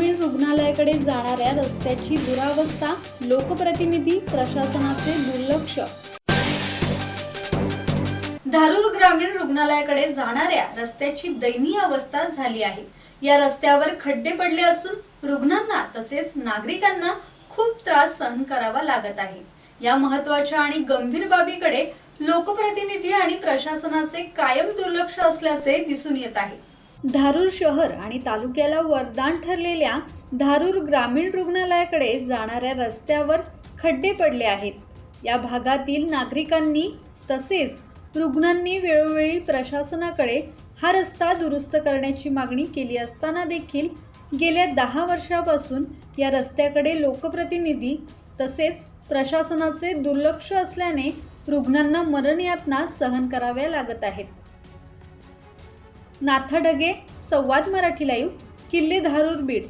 रुग्णालयाकडे जाणाऱ्या रस्त्याची दुरावस्था लोकप्रतिनिधी प्रशासनाचे दुर्लक्ष. धारूर ग्रामीण रुग्णालयाकडे जाणाऱ्या रस्त्याची दयनीय अवस्था झाली आहे. या रस्त्यावर खड्डे पडले असून रुग्णांना तसेच नागरिकांना खूप त्रास सहन करावा लागत आहे. या महत्त्वाच्या आणि गंभीर बाबीकडे लोकप्रतिनिधी आणि प्रशासनाचे कायम दुर्लक्ष असल्याचे दिसून येत आहे. धारूर शहर आणि तालुक्याला वरदान ठरलेल्या धारूर ग्रामीण रुग्णालयाकडे जाणाऱ्या रस्त्यावर खड्डे पडले आहेत. या भागातील नागरिकांनी तसेच रुग्णांनी वेळोवेळी प्रशासनाकडे हा रस्ता दुरुस्त करण्याची मागणी केली असताना देखील गेल्या दहा वर्षापासून या रस्त्याकडे लोकप्रतिनिधी तसेच प्रशासनाचे दुर्लक्ष असल्याने रुग्णांना मरणयातना सहन कराव्या लागत आहेत. नाथा डगे संवाद मराठी लाईव्ह किल्ले धारूर बीड.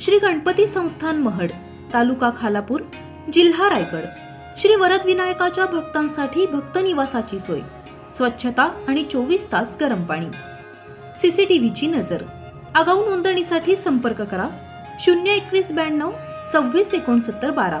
श्री गणपती संस्थान महड तालुका खालापूर जिल्हा रायगड. श्री वरद विनायकाच्या भक्तांसाठी भक्त निवासाची सोय स्वच्छता आणि चोवीस तास गरम पाणी. सीसीटीव्हीची नजर. आगाऊ नोंदणीसाठी संपर्क करा शून्य एकवीस ब्याण्णव सव्वीस एकोणसत्तर बारा.